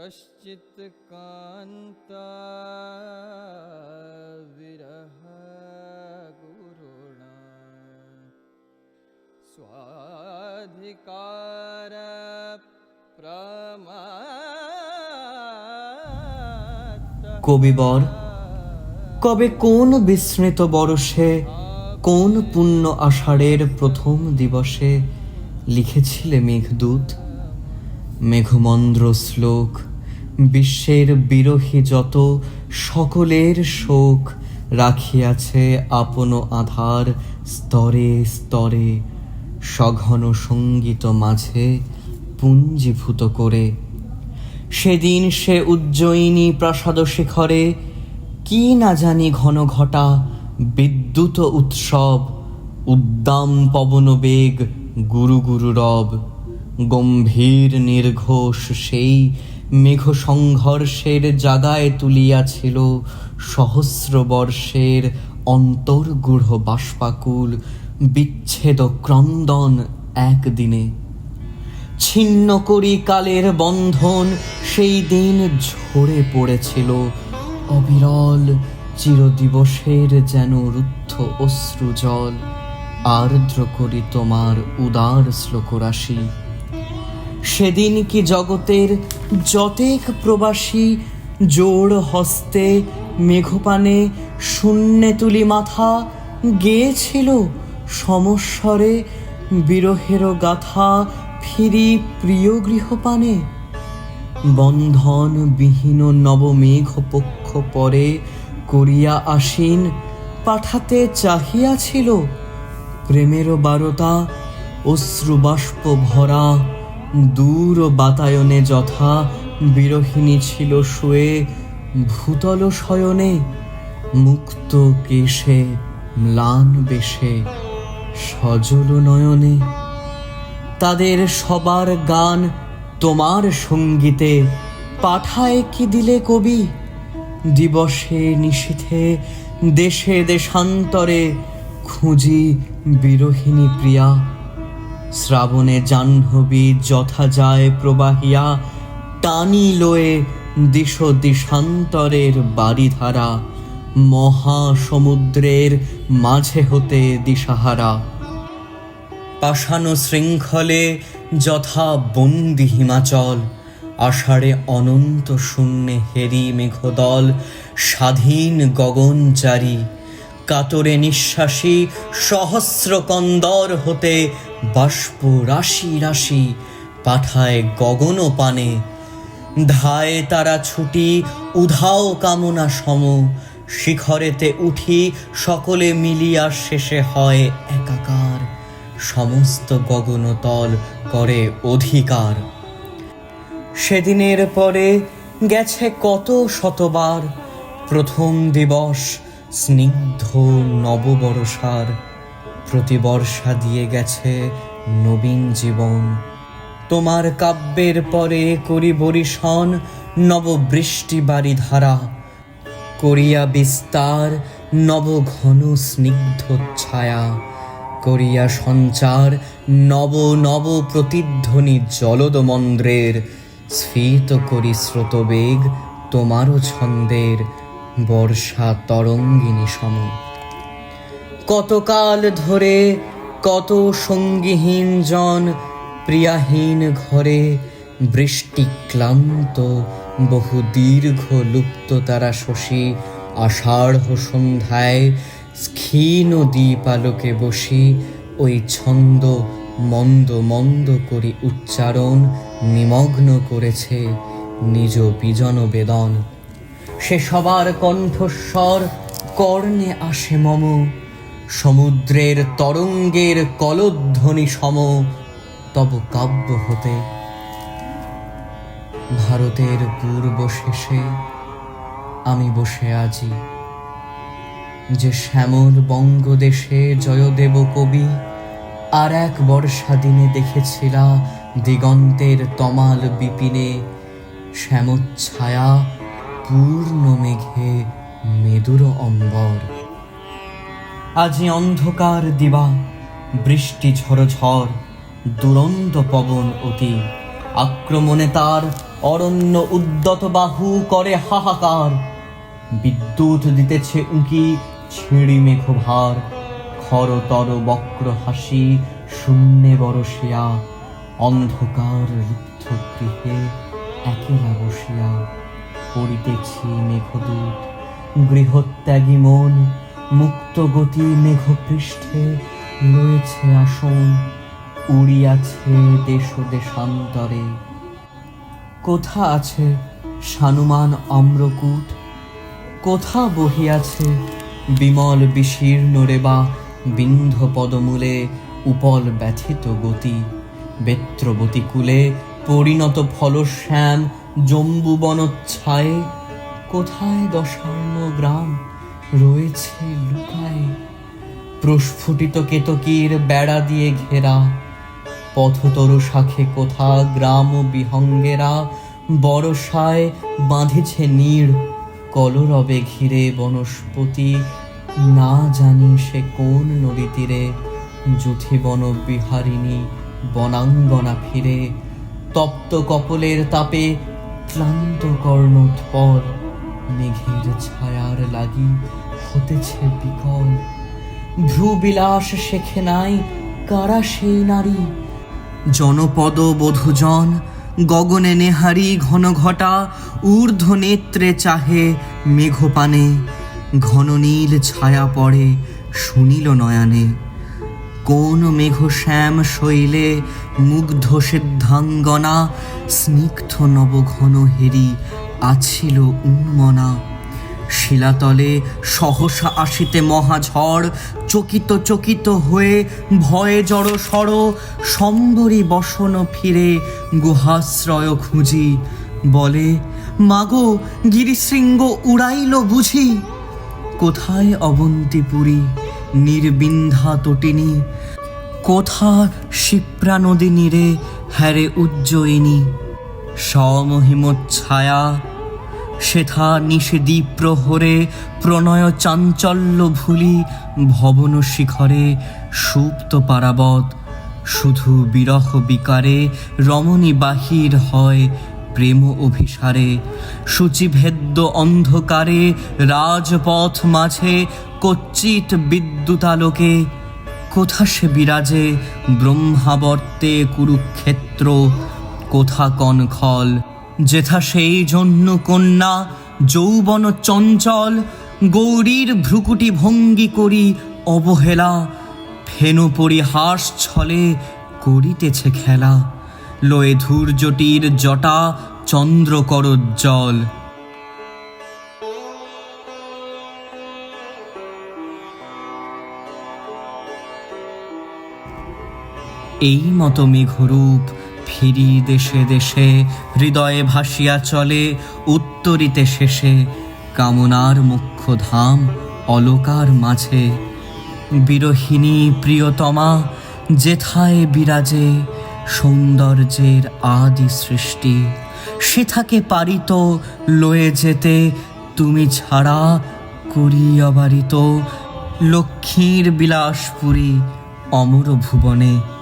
कश्चित् कान्ता विरह गुरुणा स्वाधिकार प्रमात्त কবিবর কবে কোন বিস্মৃত বরষে কোন পুণ্য আষাঢ়ের প্রথম দিবসে লিখেছিলে মেঘদূত মেঘমন্দ্র শ্লোক বিশ্বের বিরোহী যত সকলের শোক রাখিয়াছে আপন আধার স্তরে স্তরে, সঘন সংগীত মাঝে পুঞ্জীভূত করে। সেদিন সে উজ্জয়িনী প্রাসাদ শিখরে, কি না জানি ঘন ঘটা বিদ্যুৎ উৎসব, উদ্দাম পবন বেগ, গুরু গুরু রব, গম্ভীর নির্ঘোষ সেই মেঘ সংঘর্ষের জাগায় তুলিয়াছিল সহস্র বর্ষের অন্তর্গূঢ় বাষ্পাকুল বিচ্ছেদ ক্রন্দন একদিনে। ছিন্ন করি কালের বন্ধন, সেই দিন ঝরে পড়েছিল। অবিরল চিরদিবসের যেন রুদ্ধ অশ্রু জল আর্দ্র করি তোমার উদার শ্লোকরাশি। সেদিন কি জগতের যতেক প্রবাসী জোড় হস্তে মেঘপানে শূন্যে তুলি মাথা গেয়েছিল সমস্বরে বিরহের গাথা ফিরি প্রিয় গৃহপানে। বন্ধন বিহীন নবমেঘ পক্ষ পরে করিয়া আসীন, পাঠাতে চাহিয়াছিল। প্রেমের বারতা অশ্রুবাষ্প ভরা দূর বাতায়নে যথা বিরহিণী ছিল শুয়ে, ভূতল শয়নে মুক্ত কেশে, ম্লান বেশে, সজল নয়নে। তাদের সবার গান তোমার সঙ্গীতে, পাঠায় কি দিলে কবি? দিবসে নিশীথে দেশে দেশান্তরে খুঁজি বিরহিণী প্রিয়া। শ্রাবণে জাহ্নবী যথা যায় প্রবাহিয়া, টানি লয়ে দিশ দিশান্তরের বাড়িধারা মহাসমুদ্রের মাঝে হতে দিশাহারা। পাষাণ শৃঙ্খলে যথা বন্দি হিমাচল, আষাঢ়ে অনন্ত শূন্যে হেরি মেঘদল, স্বাধীন গগনচারী কাতরে নিঃশ্বাসী সহস্র কন্দর হতে বাষ্প রাশি রাশি পাঠায় গগন পানে। ধায় তারা ছুটি, উধাও কামনা সম। শিখরেতে উঠি, সকলে মিলিয়া শেষে হয় একাকার। সমস্ত গগনতল করে অধিকার। সেদিনের পরে গেছে কত শতবার। প্রথম দিবস স্নিগ্ধ নববর্ষার প্রতিবর্ষা দিয়ে গেছে নবীন জীবন। তোমার কাব্যের পরে করি বরিশন নববৃষ্টি বাড়ি ধারা করিয়া বিস্তার নব ঘন স্নিগ্ধ ছায়া। করিয়া সঞ্চার, নব নব প্রতিধ্বনি জলদ মন্দ্রের। স্ফীত করি স্রোতবেগ তোমারও ছন্দের। বর্ষা তরঙ্গিনী সম। কতকাল ধরে কত সঙ্গীহীন জন প্রিয়াহীন ঘরে বৃষ্টি ক্লান্ত, বহু দীর্ঘ লুপ্ত তারা শশী আষাঢ় সন্ধ্যায় ক্ষীণ দ্বীপালোকে বসি ওই ছন্দ মন্দ মন্দ করি উচ্চারণ নিমগ্ন করেছে নিজ বিজন বেদন। সে সবার কণ্ঠস্বর কর্ণে আসে মম, সমুদ্রের তরঙ্গের কলধ্বনি সম, তব কাব্য হতে। ভারতের পূর্ব শেষে আমি বসে আছি। যে শ্যামল বঙ্গদেশে জয়দেব কবি, আর এক বর্ষা দিনে দেখেছিলা দিগন্তের তমাল বিপিনে শ্যামচ্ছায়া পূর্ণ মেঘে মেদুর অম্বর আজি অন্ধকার দিবা, বৃষ্টি ঝড় ঝড় দুরন্ত পবন অতি। আক্রমণে তার অরণ্য উদ্যত বাহু করে হাহাকার। বিদ্যুৎ দিতেছে উঁকি, ছিঁড়ি মেঘভার। খরতর বক্র হাসি শূন্যে বরসিয়া অন্ধকার রুদ্ধ গৃহে একেলা বসিয়া পড়িতেছি মেঘদূত, গৃহত্যাগী মন, মুক্ত গতি মেঘপৃষ্ঠে রয়েছে আসন, উড়িয়াছে দেশ দেশান্তরে। কোথা আছে সানুমান অম্রকূট? কোথা বহিয়াছে বিমল বিশীর্ণ রেবা বিন্ধ পদমূলে উপল ব্যথিত গতি? বেত্রবতী কূলে পরিণত ফলশ্যাম জম্বু বনচ্ছায়ে কোথায় দশার্ণ গ্রাম রয়েছে লুকায়? প্রস্ফুটিত কেতকীর বেড়া দিয়ে ঘেরা। পথতরু শাখে কোথা গ্রাম বিহঙ্গেরা? বরসায় বাঁধেছে নীড়। কলরবে ঘিরে বনস্পতি। না জানি সে কোন নদী তীরে। যুথিবন বিহারিণী বনাঙ্গনা ফিরে। তপ্ত কপলের তাপে ক্লান্ত কর্ণোৎপল, মেঘের ছায়ার লাগি হতেছে বিকল। ভ্রুবিলাস শেখে নাই কারা সেই নারী? জনপদ বধূজন, গগনে নেহারি ঘন ঘটা ঊর্ধ্ব নেত্রে চাহে মেঘপানে, ঘন নীল ছায়া পড়ে শুনিল নয়নে। কোন মেঘ শ্যাম শৈলে মুগ্ধ সিদ্ধাঙ্গনা স্নিগ্ধ নবঘন হেরি আছিল উন্মনা। শিলাতলে সহসা আসিতে মহাঝড়, চকিত চকিত হয়ে ভয়ে জড় সড়, সম্বরী বসন ফিরে গুহাশ্রয় খুঁজি। বলে, মাগো, গিরিশৃঙ্গ উড়াইল বুঝি? কোথায় অবন্তিপুরী নির্বিন্ধা তটিনী কোথা শিপ্রা নদী নীরে হ্যারে উজ্জয়িনী? সমহিমোচ্ছায়া সেথা নিষেদী প্রহরে প্রণয় চাঞ্চল্য ভুলি ভবন শিখরে সুপ্ত পারাবত, শুধু বিরহ বিকারে রমণী বাহির হয় প্রেম অভিসারে। সূচিভেদ্য অন্ধকারে রাজপথ মাঝে কচ্চিত বিদ্যুতালোকে কোথা সে বিরাজে? ব্রহ্মাবর্তে কুরুক্ষেত্র, কোথা কনখল? যেথা সেই জন্য কন্যা, যৌবন চঞ্চল, গৌরীর ভ্রুকুটি ভঙ্গি করি অবহেলা, ফেনু পরিহাস ছলে করিতেছে খেলা। লয়ে ধূর্যটির জটা চন্দ্র এই মতো মেঘরূপ ফিরি দেশে দেশে, হৃদয়ে ভাসিয়া চলে উত্তরিতে শেষে, কামনার মুখ্য ধাম অলকার মাঝে। বিরহিণী প্রিয়তমা, যেথায় বিরাজে সৌন্দর্যের আদি সৃষ্টি, সেথাকে পারিত লয়ে যেতে, তুমি ছাড়া করি অবারিত লক্ষ্মীর বিলাসপুরী অমর ভুবনে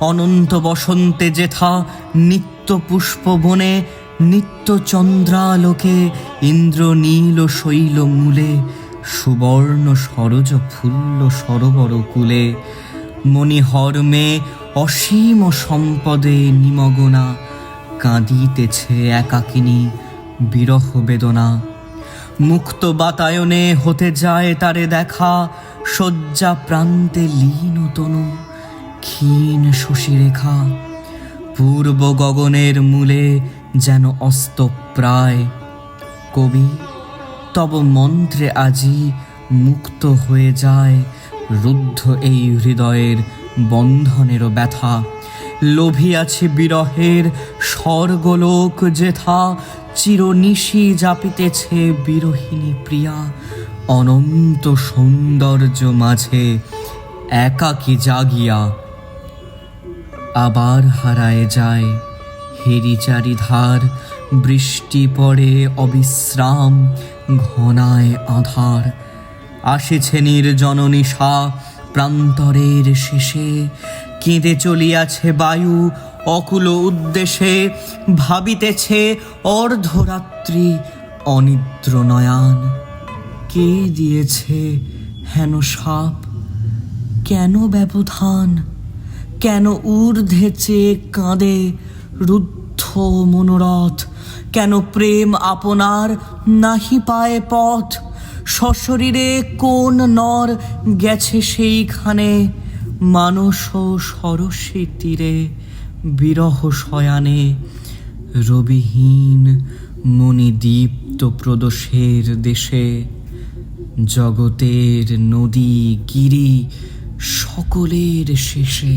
অনন্ত বসন্তে যেথা নিত্য পুষ্প বনে নিত্য চন্দ্রালোকে ইন্দ্র নীল শৈল মূলে, সুবর্ণ সরজ ফুল্ল সরোবর কূলে। মণিহর্মে অসীম সম্পদে নিমগনা, কাঁদিতেছে একাকিনী বিরহ বেদনা। মুক্ত বাতায়নে হতে যায় তারে দেখা, শয্যা প্রান্তে লীন তনু ক্ষীণ শশীরেখা পূর্ব গগনের মূলে যেন অস্ত প্রায়। কবি, তব মন্ত্রে আজি মুক্ত হয়ে যায় রুদ্ধ এই হৃদয়ের বন্ধনেরও ব্যথা। লোভিয়াছে বিরহের স্বর্গলোক যেথা, চিরনিশি জাপিতেছে বিরহিণী প্রিয়া। অনন্ত সৌন্দর্য মাঝে একাকী জাগিয়া আবার হারায় যায়। হেরি চারিধার বৃষ্টি পড়ে অবিশ্রাম, ঘনায় আধার। আসেছে নির্জন নিশা প্রান্তরের শেষে, কেঁদে চলিয়াছে বায়ু অকুল উদ্দেশে ভাবিতেছে অর্ধরাত্রি অনিদ্র নয়ান কে দিয়েছে হেন সাপ? কেন ব্যবধান? কেন ঊর্ধ্বে চেয়ে কাঁদে রুদ্ধ মনোরথ? কেন প্রেম আপনার নাহি পায় পথ? সশরীরে কোন নর গেছে সেইখানে? মানস সরসী তীরে, বিরহ শয়ানে। রবিহীন মণিদীপ্ত প্রদোষের দেশে, জগতের নদী গিরি সকলের শেষে।